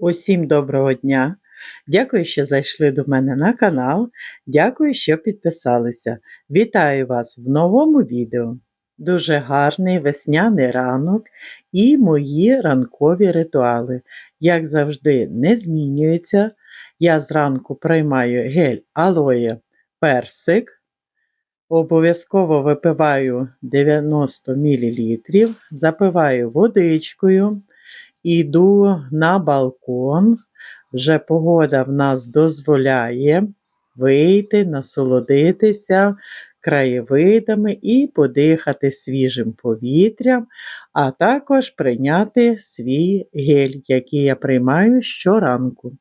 Усім доброго дня! Дякую, що зайшли до мене на канал. Дякую, що підписалися. Вітаю вас в новому відео. Дуже гарний весняний ранок і мої ранкові ритуали. Як завжди, не змінюються. Я зранку приймаю гель алоє персик. Обов'язково випиваю 90 мл, запиваю водичкою. Іду на балкон. Вже погода в нас дозволяє вийти, насолодитися краєвидами і подихати свіжим повітрям, а також прийняти свій гель, який я приймаю щоранку.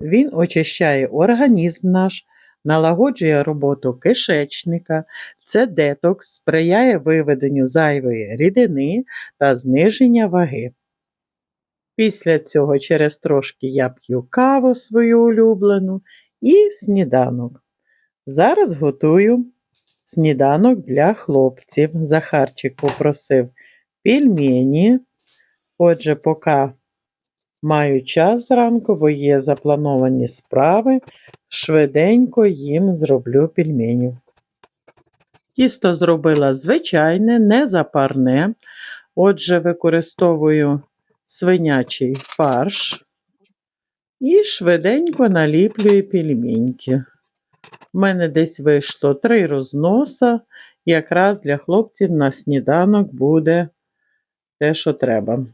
Він очищає організм наш, налагоджує роботу кишечника, це детокс сприяє виведенню зайвої рідини та зниження ваги. Після цього через трошки я п'ю каву свою улюблену і сніданок. Зараз готую сніданок для хлопців. Захарчик попросив пельмені. Отже, поки маю час зранку, бо є заплановані справи, швиденько їм зроблю пельменів. Тісто зробила звичайне, не запарне. Отже, використовую свинячий фарш і швиденько наліплюю пельменьки. У мене десь вийшло три розноса. Якраз для хлопців на сніданок буде те, що треба.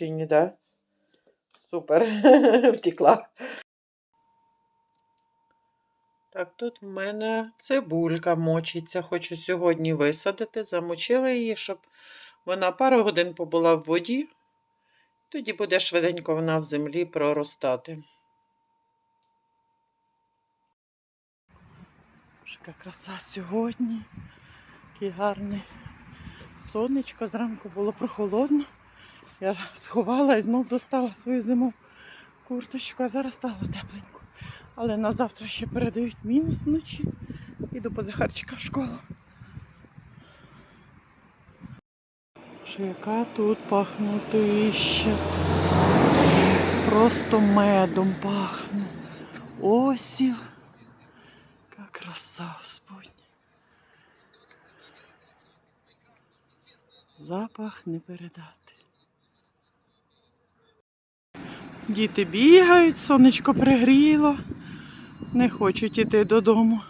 Супер, да? Супер. Втекла. Так, тут в мене цибулька мочиться. Хочу сьогодні висадити. Замочила її, щоб вона пару годин побула в воді. Тоді буде швиденько вона в землі проростати. Яка краса сьогодні. Який гарний сонечко. Зранку було прохолодно. Я сховала і знов достала свою зимову курточку, а зараз стало тепленько. Але на завтра ще передають мінус вночі. Іду по Захарчика в школу. Що яка тут пахнутища. Просто медом пахне. Осів. Яка краса Господня. Запах не передати. Діти бігають, сонечко пригріло, не хочуть іти додому.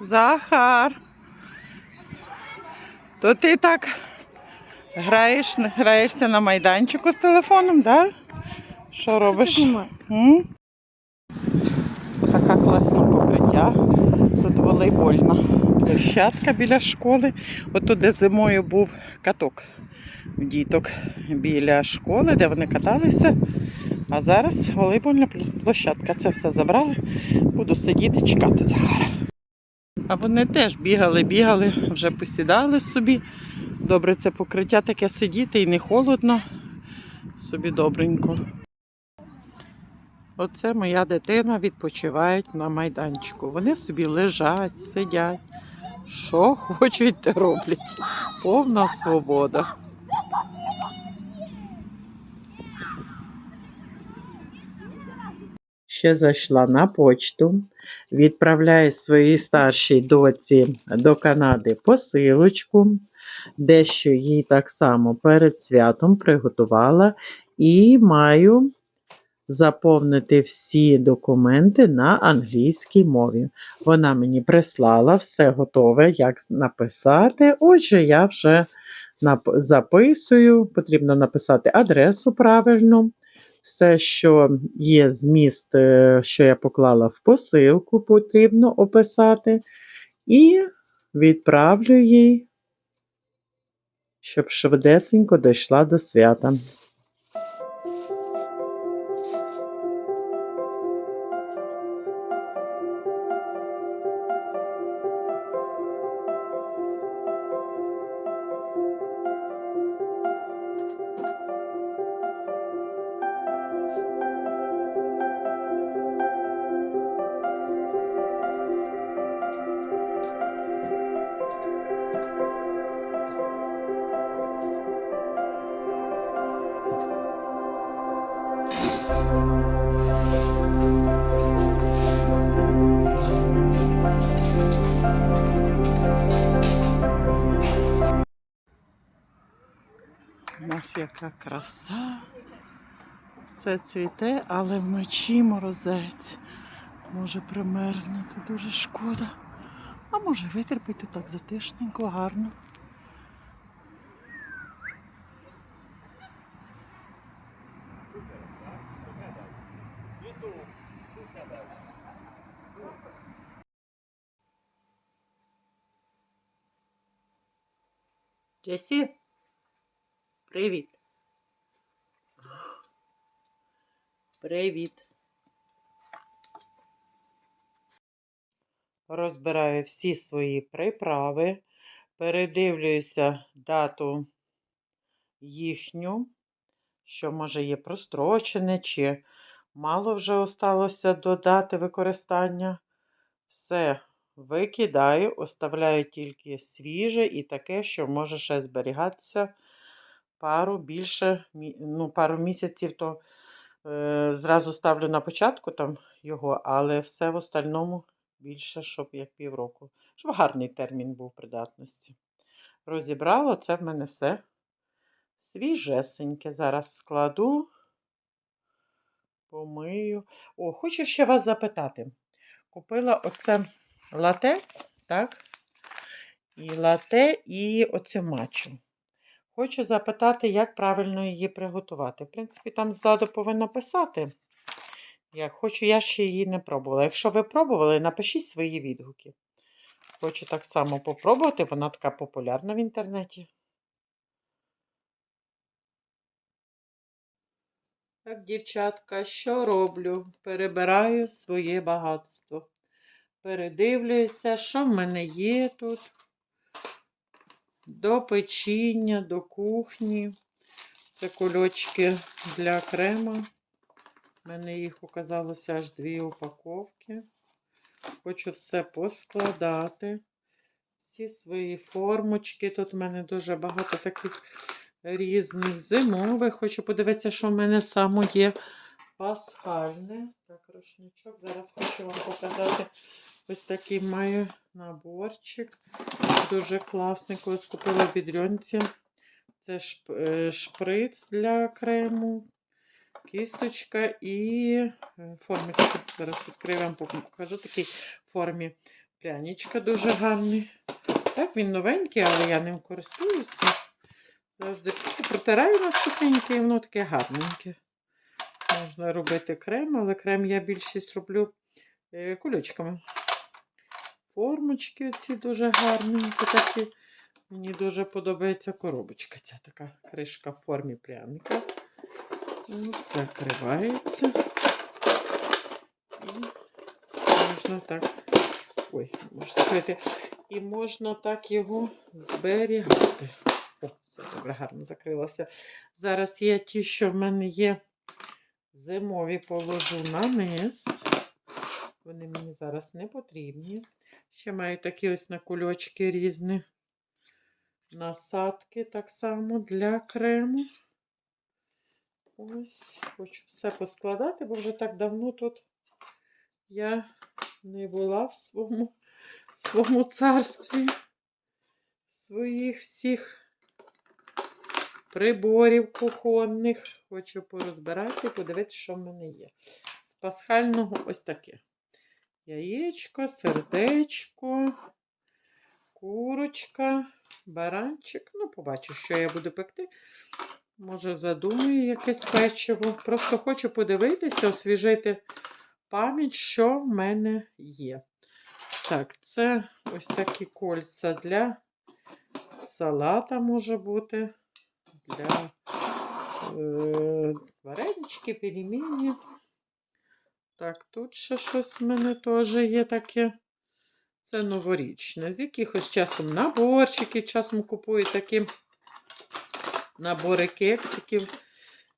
Захар. То ти так граєш, граєшся на майданчику з телефоном, так? Да? Що робиш? М? Така класна покриття. Тут волейбольна площадка біля школи. Ото де зимою був каток. діток біля школи, де вони каталися. А зараз волейбольна площадка. Це все забрали. Буду сидіти, чекати Захара. А вони теж бігали, бігали, вже посідали собі. Добре, це покриття таке сидіти і не холодно. Собі добренько. Оце моя дитина відпочивають на майданчику. Вони собі лежать, сидять. Що хочуть, те роблять. Повна свобода. Ще зайшла на почту, відправляє своїй старшій доці до Канади посилочку, дещо їй так само перед святом приготувала, і маю заповнити всі документи на англійській мові. Вона мені прислала все готове, як написати. Отже, я вже записую, потрібно написати адресу правильно. Все, що є зміст, е, що я поклала в посилку, потрібно описати. І відправлю їй, щоб швидесенько дійшла до свята. Краса. Все цвіте, але вночі морозець. Може примерзнути, дуже шкода. А може витерпить тут так затишненько, гарно. Джесі, привіт. Привіт. Розбираю всі свої приправи, передивлююся дату їхню, що може є прострочене, чи мало вже осталося до дати використання. Все викидаю, оставляю тільки свіже і таке, що може ще зберігатися пару більше, ну, пару місяців, то зразу ставлю на початку там його, але все в остальному більше, щоб як півроку. Щоб гарний термін був придатності. Розібрала, це в мене все свіжесеньке. Зараз складу, помию. О, хочу ще вас запитати. Купила оце лате, так? І лате, і оцю матчу. Хочу запитати, як правильно її приготувати. В принципі, там ззаду повинно писати. Як хочу, я ще її не пробувала. Якщо ви пробували, напишіть свої відгуки. Хочу так само попробувати, вона така популярна в інтернеті. Так, дівчатка, що роблю? Перебираю своє багатство. Передивлююся, що в мене є тут. До печіння, до кухні. Це кульочки для крема. У мене їх оказалося аж дві упаковки. Хочу все поскладати. Всі свої формочки. Тут в мене дуже багато таких різних зимових. Хочу подивитися, що в мене саме є пасхальне. Так, рушничок. Зараз хочу вам показати ось такий маю наборчик. Дуже класний, колись купила в бідрюнці. Це е, шприц для крему, кісточка і е, формочка. Зараз відкрию вам покажу такий в формі пряничка дуже гарний. Так, він новенький, але я ним користуюся. Завжди протираю на сухеньке, і воно таке гарненьке. Можна робити крем, але крем я більшість роблю е, кульочками. Формочки ці дуже гарненькі такі. Мені дуже подобається коробочка. Ця така кришка в формі пряника. Закривається. І можна так. Ой, можу закрити. І можна так його зберігати. О, все добре, гарно закрилося. Зараз я ті, що в мене є зимові, положу на низ. Вони мені зараз не потрібні. Ще маю такі ось на кульочки різні насадки так само для крему. Ось, хочу все поскладати, бо вже так давно тут я не була в своєму, своєму царстві своїх всіх приборів кухонних. Хочу порозбирати, подивитися, що в мене є. З пасхального ось таке. Яєчко, сердечко, курочка, баранчик. Ну, побачу, що я буду пекти. Може, задумаю якесь печиво. Просто хочу подивитися, освіжити пам'ять, що в мене є. Так, це ось такі кольця для салата може бути, для е, варенички, пельмені. Так, тут ще щось в мене теж є таке. Це новорічне. З якихось часом наборчики, часом купую такі набори кексиків.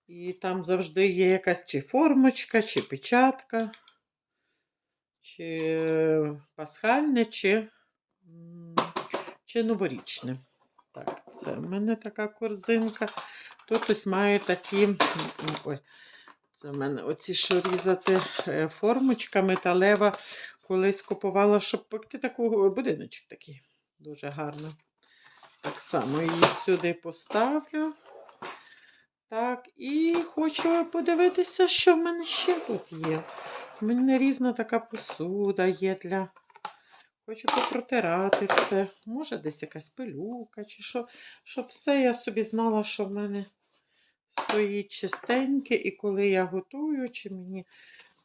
І там завжди є якась чи формочка, чи печатка, чи пасхальне, чи, чи новорічне. Так, це в мене така корзинка. Тут ось маю такі. Ой, це в мене оці, що різати е, формочка металева. Колись купувала, щоб пекти таку будиночок такий. Дуже гарно. Так само її сюди поставлю. Так, і хочу подивитися, що в мене ще тут є. У мене різна така посуда є для. Хочу попротирати все. Може, десь якась пилюка, чи що. Щоб все я собі знала, що в мене стоїть чистеньке, і коли я готую, чи мені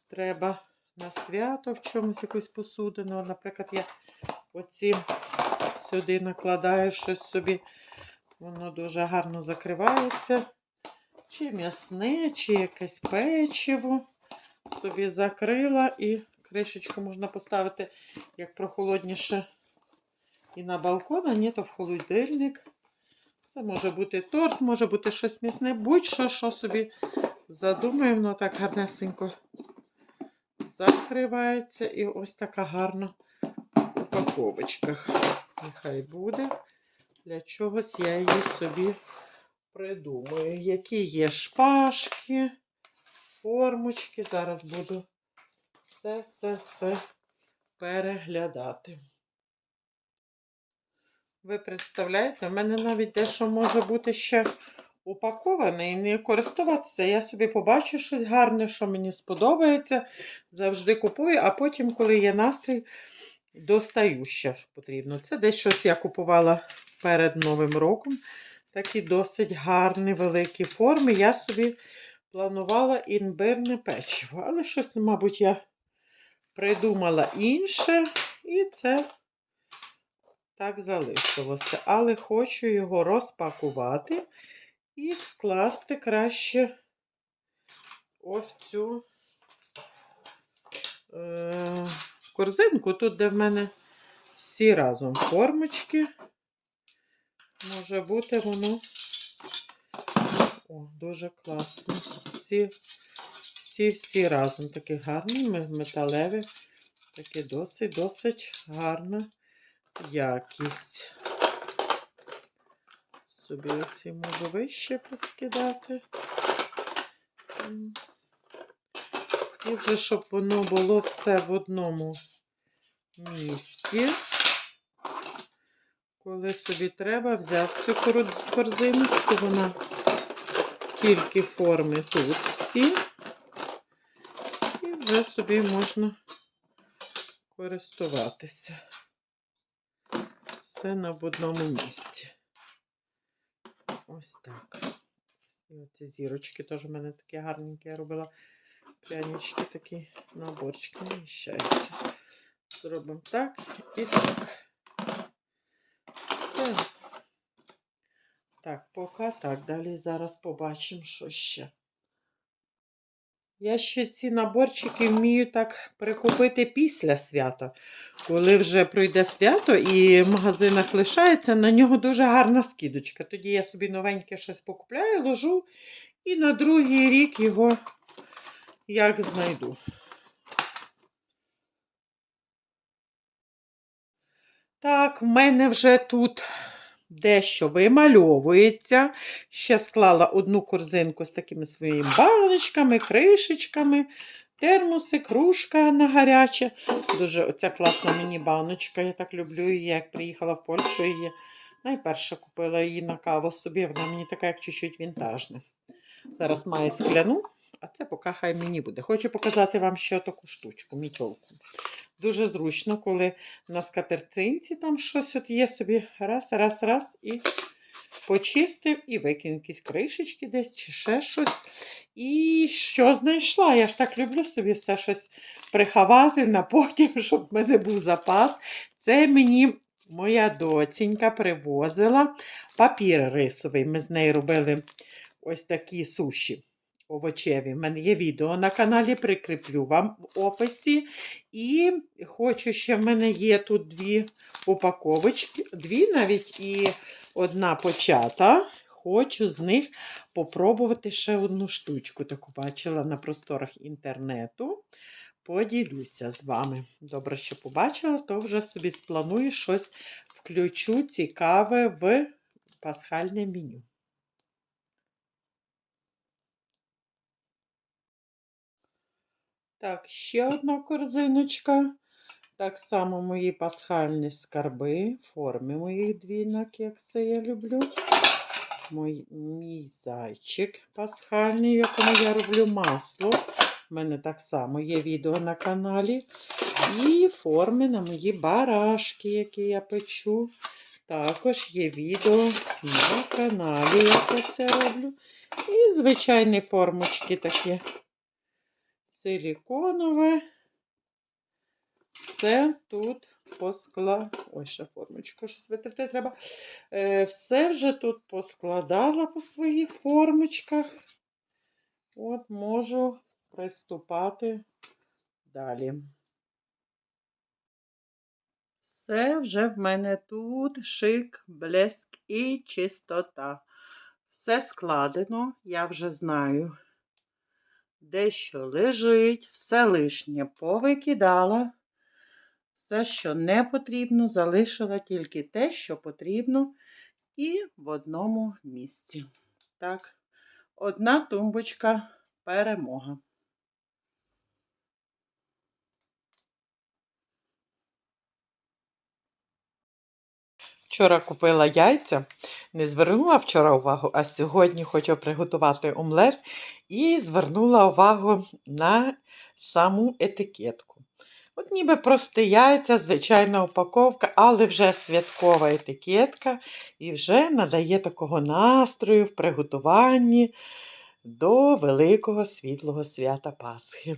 треба на свято в чомусь якусь посудину. Наприклад, я оці сюди накладаю щось собі, воно дуже гарно закривається. Чи м'ясне, чи якесь печиво. Собі закрила і кришечку можна поставити, як прохолодніше, і на балкон, а ні, то в холодильник. Це може бути торт, може бути щось м'ясне, будь-що, що собі задумаємо, воно так гарнесенько закривається. І ось така гарна в упаковочках. Нехай буде. Для чогось я її собі придумаю. Які є шпажки, формочки. Зараз буду все-все-все переглядати. Ви представляєте, в мене навіть дещо може бути ще упаковане і не користуватися. Я собі побачу щось гарне, що мені сподобається. Завжди купую, а потім, коли є настрій, достаю ще потрібно. Це десь щось я купувала перед Новим роком. Такі досить гарні великі форми. Я собі планувала імбирне печиво. Але щось, мабуть, я придумала інше. І це так залишилося. Але хочу його розпакувати і скласти краще ось цю е, корзинку. Тут, де в мене всі разом формочки. Може бути воно. О, дуже класно. Всі, всі, всі разом такі гарні, металеві, такі досить, досить гарна якість. Собі оці можу вище поскидати. І вже, щоб воно було все в одному місці. Коли собі треба, взяв цю корзиночку, вона тільки форми тут всі. І вже собі можна користуватися. Все на в одному місці. Ось так. І оці зірочки теж в мене такі гарненькі. Я робила прянички такі наборчики, вміщаються. Зробимо так і так. Все. Так, поки так, далі зараз побачимо, що ще. Я ще ці наборчики вмію так прикупити після свята. Коли вже пройде свято і в магазинах лишається, на нього дуже гарна скидочка. Тоді я собі новеньке щось покупляю, ложу і на другий рік його як знайду. Так, в мене вже тут дещо вимальовується. Ще склала одну корзинку з такими своїми баночками, кришечками, термоси, кружка на гаряче. Дуже оця класна мені баночка. Я так люблю її, як приїхала в Польщу її. Найперше купила її на каву собі. Вона мені така, як чуть-чуть вінтажна. Зараз маю скляну, а це поки хай мені буде. Хочу показати вам ще таку штучку, мітьолку. Дуже зручно, коли на скатертинці там щось от є собі раз, раз, раз і почистив і викинув якісь кришечки десь чи ще щось. І що знайшла? Я ж так люблю собі все щось приховати на потім, щоб в мене був запас. Це мені моя доцінька привозила папір рисовий. Ми з нею робили ось такі суші овочеві. У мене є відео на каналі, прикріплю вам в описі. І хочу ще в мене є тут дві упаковочки, дві навіть і одна почата. Хочу з них попробувати ще одну штучку. Таку бачила на просторах інтернету. Поділюся з вами. Добре, що побачила, то вже собі спланую щось включу цікаве в пасхальне меню. Так, ще одна корзиночка. Так само мої пасхальні скарби, форми моїх двінок, як це я люблю. Мой, мій зайчик пасхальний, якому я роблю масло. У мене так само є відео на каналі. І форми на мої барашки, які я печу. Також є відео на каналі, як я це роблю. І звичайні формочки такі силіконове. Все тут поскла. Ой, ще формочку щось витерти треба. Е, все вже тут поскладала по своїх формочках. От можу приступати далі. Все вже в мене тут шик, блеск і чистота. Все складено, я вже знаю де що лежить, все лишнє повикидала. Все, що не потрібно, залишила тільки те, що потрібно, і в одному місці. Так, одна тумбочка перемога. Вчора купила яйця, не звернула вчора увагу, а сьогодні хочу приготувати омлет і звернула увагу на саму етикетку. От ніби прості яйця, звичайна упаковка, але вже святкова етикетка і вже надає такого настрою в приготуванні до великого світлого свята Пасхи.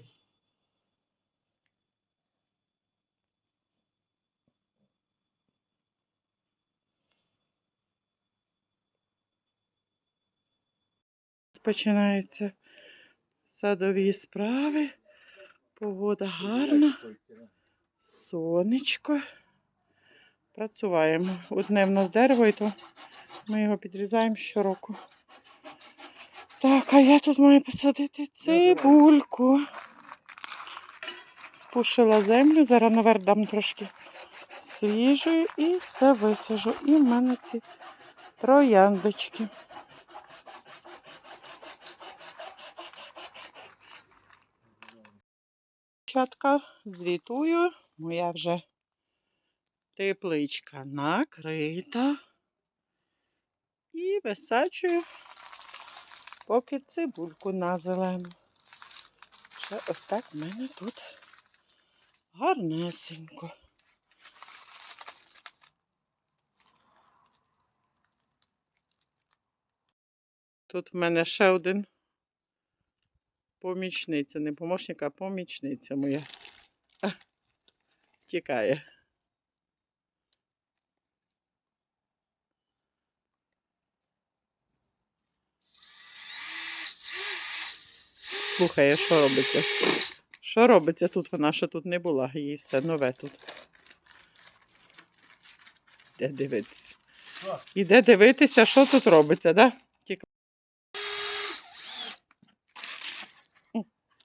Починаються садові справи. Погода гарна, сонечко. Працюємо. Одне в нас дерево, і то ми його підрізаємо щороку. Так, а я тут маю посадити цибульку. Спушила землю, зараз наверх дам трошки свіжої і все висажу. І в мене ці трояндочки. Дівчатка, звітую, моя вже тепличка накрита. І висаджую поки цибульку на зелену. Ще ось так в мене тут гарнесенько. Тут в мене ще один помічниця, не помощник, а помічниця моя. Тікає. Слухає, що робиться. Що робиться тут? Вона ще тут не була, їй все нове тут. Де дивитися? Іде дивитися, що тут робиться, так? Да?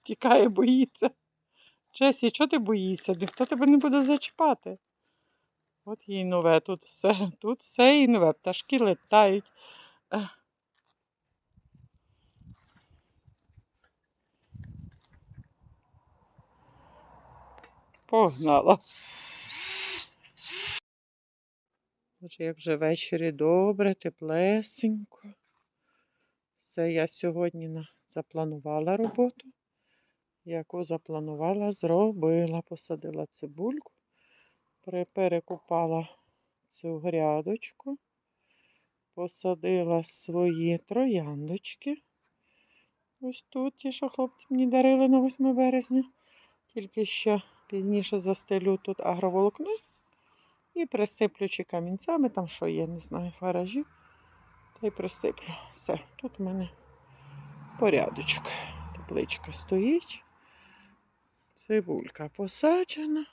Тікає, боїться. Чесі, чого ти боїшся? Ніхто тебе не буде зачіпати. От їй нове, тут все, тут все і нове. Пташки летають. Погнала. Боже, як вже ввечері добре, теплесенько. Все, я сьогодні запланувала роботу. Яку запланувала, зробила. Посадила цибульку, пере- перекопала цю грядочку, посадила свої трояндочки. Ось тут ті, що хлопці мені дарили на 8 березня. Тільки ще пізніше застелю тут агроволокно і присиплю чи камінцями, там що є, не знаю, в гаражі. Та й присиплю. Все, тут у мене порядочок. Тепличка стоїть. Цибулька посаджена.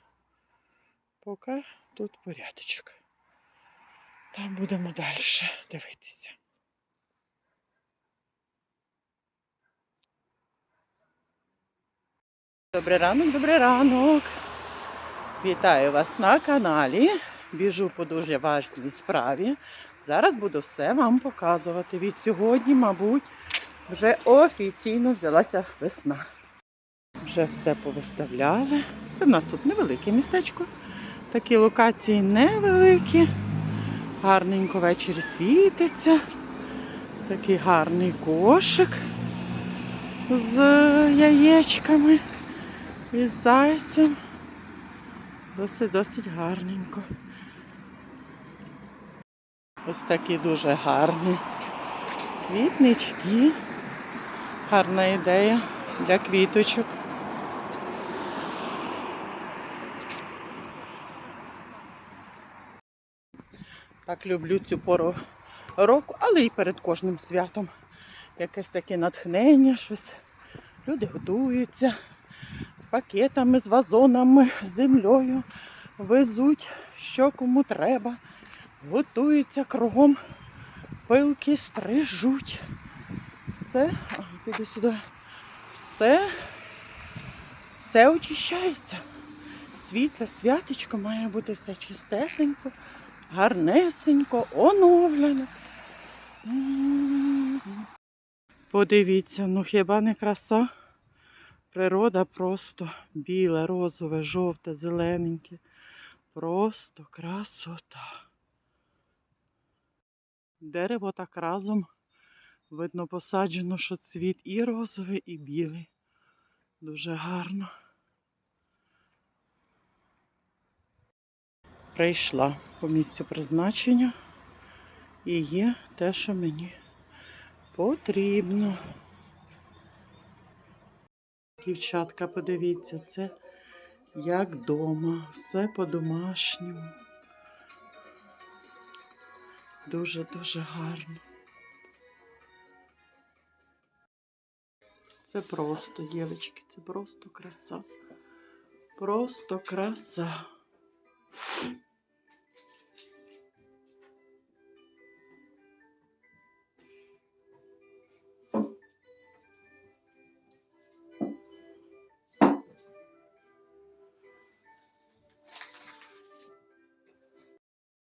Поки тут порядочок. Там будемо далі дивитися. Добрий ранок, добрий ранок. Вітаю вас на каналі. Біжу по дуже важливій справі. Зараз буду все вам показувати. Від сьогодні, мабуть, вже офіційно взялася весна. Вже все повиставляли. Це в нас тут невелике містечко. Такі локації невеликі. Гарненько ввечері світиться. Такий гарний кошик з яєчками і з зайцем. Досить досить гарненько. Ось такі дуже гарні квітнички. Гарна ідея для квіточок. Так люблю цю пору року, але і перед кожним святом. Якесь таке натхнення, щось. Люди готуються з пакетами, з вазонами, з землею, везуть, що кому треба, готуються кругом, пилки стрижуть. Все, а, піду сюди. Все, все очищається. Світле, святочко має бути все чистесенько, гарнесенько, оновлене. Подивіться, ну хіба не краса? Природа просто біле, розове, жовте, зелененьке. Просто красота. Дерево так разом видно посаджено, що цвіт і розовий, і білий. Дуже гарно. Прийшла по місцю призначення і є те, що мені потрібно. Дівчатка, подивіться, це як вдома, все по-домашньому. Дуже-дуже гарно. Це просто, дівчатки, це просто краса. Просто краса.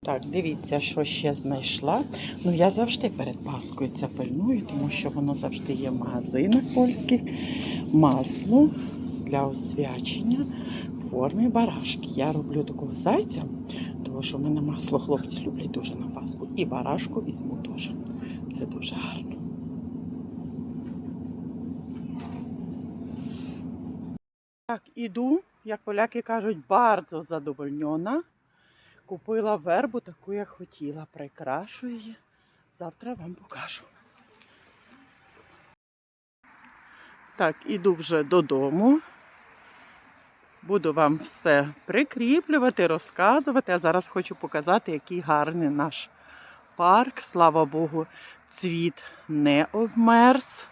Так, дивіться, що ще знайшла. Ну, я завжди перед Паскою це пильную, тому що воно завжди є в магазинах польських. Масло для освячення в формі барашки. Я роблю такого зайця, тому що в мене масло хлопці люблять дуже на Пасху. І барашку візьму теж. Це дуже гарно. Так, іду, як поляки кажуть, bardzo задовольнена. Купила вербу, таку, як хотіла. Прикрашую її. Завтра вам покажу. Так, іду вже додому. Буду вам все прикріплювати, розказувати. А зараз хочу показати, який гарний наш парк. Слава Богу, цвіт не обмерз.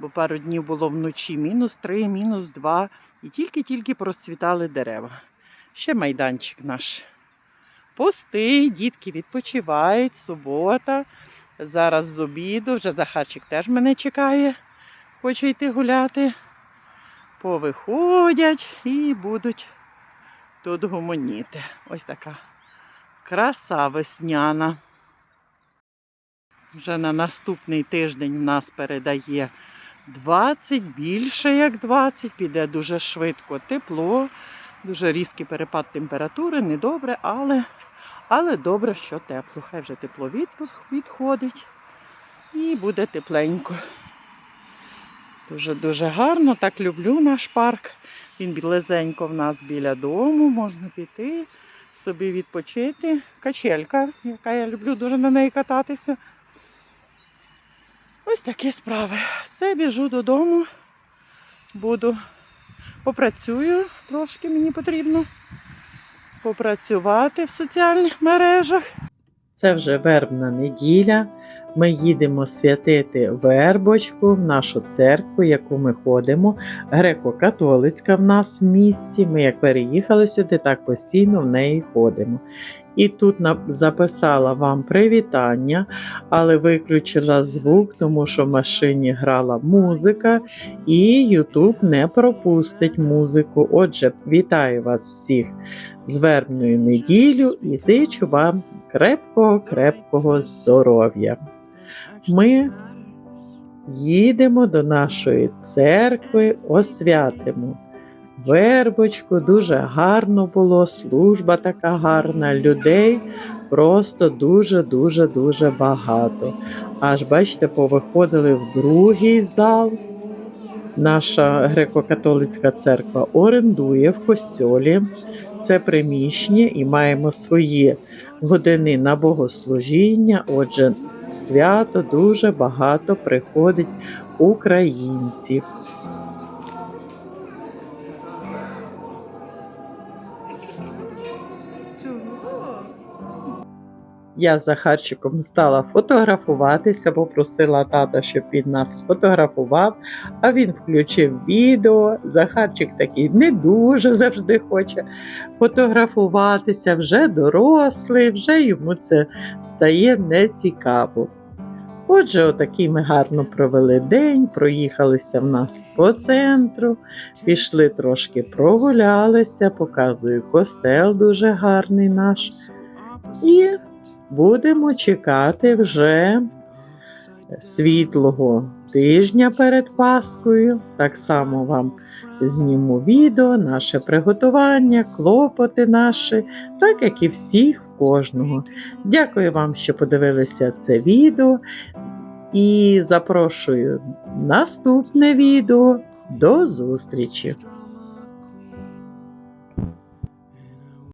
бо пару днів було вночі мінус 3, мінус 2, і тільки-тільки процвітали дерева. Ще майданчик наш. Пустий, дітки відпочивають, субота. Зараз з обіду, вже Захарчик теж мене чекає, хоче йти гуляти. Повиходять і будуть тут гомоніти. Ось така краса весняна. Вже на наступний тиждень в нас передає 20, більше як 20, піде дуже швидко тепло, дуже різкий перепад температури, недобре, але, але добре, що тепло. Хай вже тепло відходить і буде тепленько. Дуже-дуже гарно, так люблю наш парк. Він білезенько в нас біля дому, можна піти, собі відпочити. Качелька, яка я люблю дуже на неї кататися. Ось такі справи. Все, біжу додому, буду попрацюю трошки мені потрібно попрацювати в соціальних мережах. Це вже вербна неділя. Ми їдемо святити вербочку в нашу церкву, яку ми ходимо. Греко-католицька в нас в місті. Ми як переїхали сюди, так постійно в неї ходимо. І тут записала вам привітання, але виключила звук, тому що в машині грала музика, і Ютуб не пропустить музику. Отже, вітаю вас всіх з вербною неділю і зичу вам крепкого, крепкого здоров'я. Ми їдемо до нашої церкви, освятимо. Вербочку дуже гарно було, служба така гарна, людей просто дуже-дуже дуже багато. Аж бачите, повиходили в другий зал. Наша греко-католицька церква орендує в костьолі це приміщення і маємо свої години на богослужіння. Отже, свято дуже багато приходить українців. Я з Захарчиком стала фотографуватися, попросила тата, щоб він нас сфотографував, а він включив відео. Захарчик такий не дуже завжди хоче фотографуватися, вже дорослий, вже йому це стає нецікаво. Отже, отакий ми гарно провели день, проїхалися в нас по центру, пішли трошки прогулялися, показую костел дуже гарний наш. І будемо чекати вже світлого тижня перед Паскою. Так само вам зніму відео, наше приготування, клопоти наші, так як і всіх кожного. Дякую вам, що подивилися це відео. І запрошую наступне відео. До зустрічі!